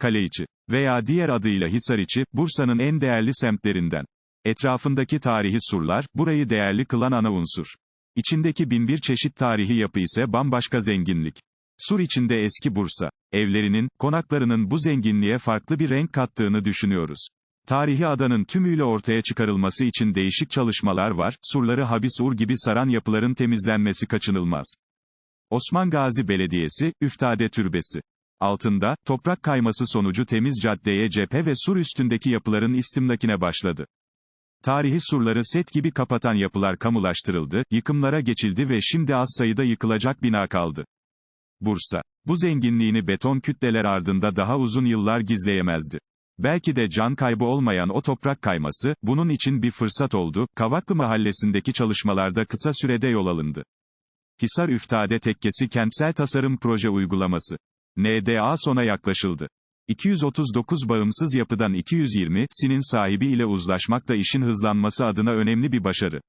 Kaleiçi veya diğer adıyla Hisariçi, Bursa'nın en değerli semtlerinden. Etrafındaki tarihi surlar, burayı değerli kılan ana unsur. İçindeki binbir çeşit tarihi yapı ise bambaşka zenginlik. Sur içinde eski Bursa, evlerinin, konaklarının bu zenginliğe farklı bir renk kattığını düşünüyoruz. Tarihi adanın tümüyle ortaya çıkarılması için değişik çalışmalar var, surları habis ur gibi saran yapıların temizlenmesi kaçınılmaz. Osman Gazi Belediyesi, Üftade Türbesi. Altında, toprak kayması sonucu temiz caddeye cephe ve sur üstündeki yapıların istimlakine başladı. Tarihi surları set gibi kapatan yapılar kamulaştırıldı, yıkımlara geçildi ve şimdi az sayıda yıkılacak bina kaldı. Bursa, bu zenginliğini beton kütleler ardında daha uzun yıllar gizleyemezdi. Belki de can kaybı olmayan o toprak kayması, bunun için bir fırsat oldu, Kavaklı mahallesindeki çalışmalarda kısa sürede yol alındı. Hisar Üftade Tekkesi Kentsel Tasarım Proje Uygulaması. NDA sona yaklaşıldı. 239 bağımsız yapıdan 220'sinin sahibi ile uzlaşmak da işin hızlanması adına önemli bir başarı.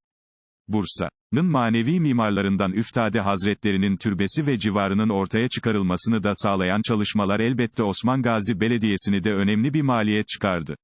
Bursa'nın manevi mimarlarından Üftade Hazretlerinin türbesi ve civarının ortaya çıkarılmasını da sağlayan çalışmalar elbette Osman Gazi Belediyesi'ni de önemli bir maliyet çıkardı.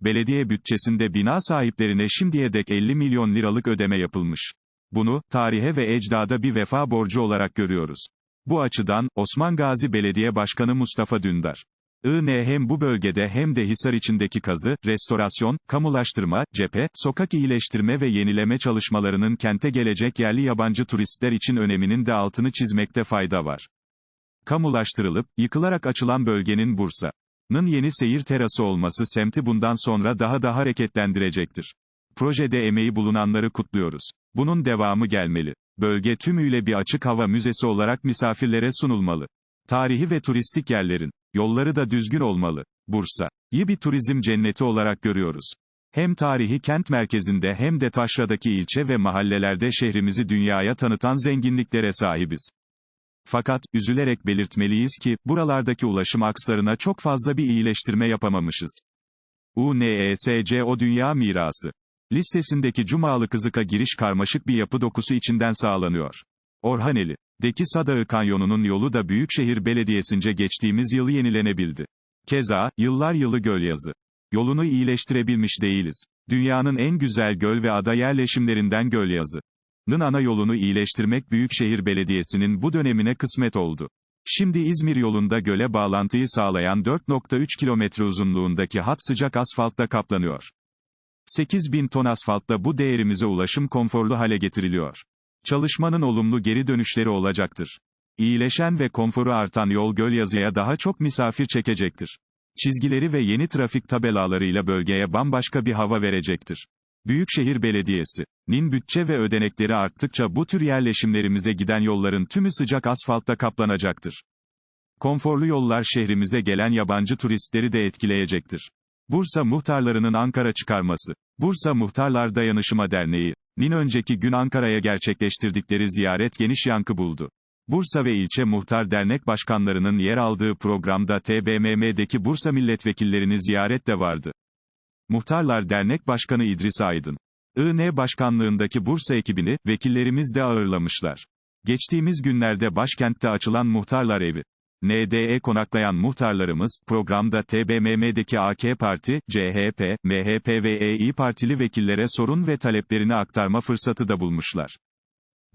Belediye bütçesinde bina sahiplerine şimdiye dek 50 milyon liralık ödeme yapılmış. Bunu, tarihe ve ecdada bir vefa borcu olarak görüyoruz. Bu açıdan, Osman Gazi Belediye Başkanı Mustafa Dündar. IN hem bu bölgede hem de Hisar içindeki kazı, restorasyon, kamulaştırma, cephe, sokak iyileştirme ve yenileme çalışmalarının kente gelecek yerli yabancı turistler için öneminin de altını çizmekte fayda var. Kamulaştırılıp, yıkılarak açılan bölgenin Bursa'nın yeni seyir terası olması semti bundan sonra daha da hareketlendirecektir. Projede emeği bulunanları kutluyoruz. Bunun devamı gelmeli. Bölge tümüyle bir açık hava müzesi olarak misafirlere sunulmalı. Tarihi ve turistik yerlerin yolları da düzgün olmalı. Bursa'yı bir turizm cenneti olarak görüyoruz. Hem tarihi kent merkezinde hem de taşradaki ilçe ve mahallelerde şehrimizi dünyaya tanıtan zenginliklere sahibiz. Fakat, üzülerek belirtmeliyiz ki, buralardaki ulaşım akslarına çok fazla bir iyileştirme yapamamışız. UNESCO Dünya Mirası listesindeki Cumalı Kızık'a giriş karmaşık bir yapı dokusu içinden sağlanıyor. Orhaneli Deki Sadağı Kanyonu'nun yolu da Büyükşehir Belediyesi'nce geçtiğimiz yıl yenilenebildi. Keza, yıllar yılı Gölyazı. Yolunu iyileştirebilmiş değiliz. Dünyanın en güzel göl ve ada yerleşimlerinden Gölyazı'nın ana yolunu iyileştirmek Büyükşehir Belediyesi'nin bu dönemine kısmet oldu. Şimdi İzmir yolunda göle bağlantıyı sağlayan 4.3 kilometre uzunluğundaki hat sıcak asfaltla kaplanıyor. 8 bin ton asfaltla bu değerimize ulaşım konforlu hale getiriliyor. Çalışmanın olumlu geri dönüşleri olacaktır. İyileşen ve konforu artan yol Gölyazı'ya daha çok misafir çekecektir. Çizgileri ve yeni trafik tabelalarıyla bölgeye bambaşka bir hava verecektir. Büyükşehir Belediyesi'nin bütçe ve ödenekleri arttıkça bu tür yerleşimlerimize giden yolların tümü sıcak asfaltla kaplanacaktır. Konforlu yollar şehrimize gelen yabancı turistleri de etkileyecektir. Bursa muhtarlarının Ankara çıkarması. Bursa Muhtarlar Dayanışma Derneği nin önceki gün Ankara'ya gerçekleştirdikleri ziyaret geniş yankı buldu. Bursa ve ilçe muhtar dernek başkanlarının yer aldığı programda TBMM'deki Bursa milletvekillerini ziyaret de vardı. Muhtarlar Dernek Başkanı İdris Aydın, IN Başkanlığındaki Bursa ekibini, vekillerimiz de ağırlamışlar. Geçtiğimiz günlerde başkentte açılan Muhtarlar Evi, NDE konaklayan muhtarlarımız, programda TBMM'deki AK Parti, CHP, MHP ve Eİ Partili vekillere sorun ve taleplerini aktarma fırsatı da bulmuşlar.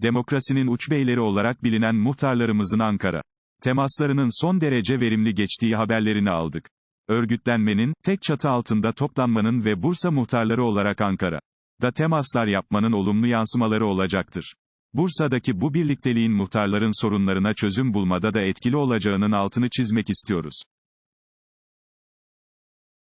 Demokrasinin uçbeyleri olarak bilinen muhtarlarımızın Ankara temaslarının son derece verimli geçtiği haberlerini aldık. Örgütlenmenin, tek çatı altında toplanmanın ve Bursa muhtarları olarak Ankara da temaslar yapmanın olumlu yansımaları olacaktır. Bursa'daki bu birlikteliğin muhtarların sorunlarına çözüm bulmada da etkili olacağının altını çizmek istiyoruz.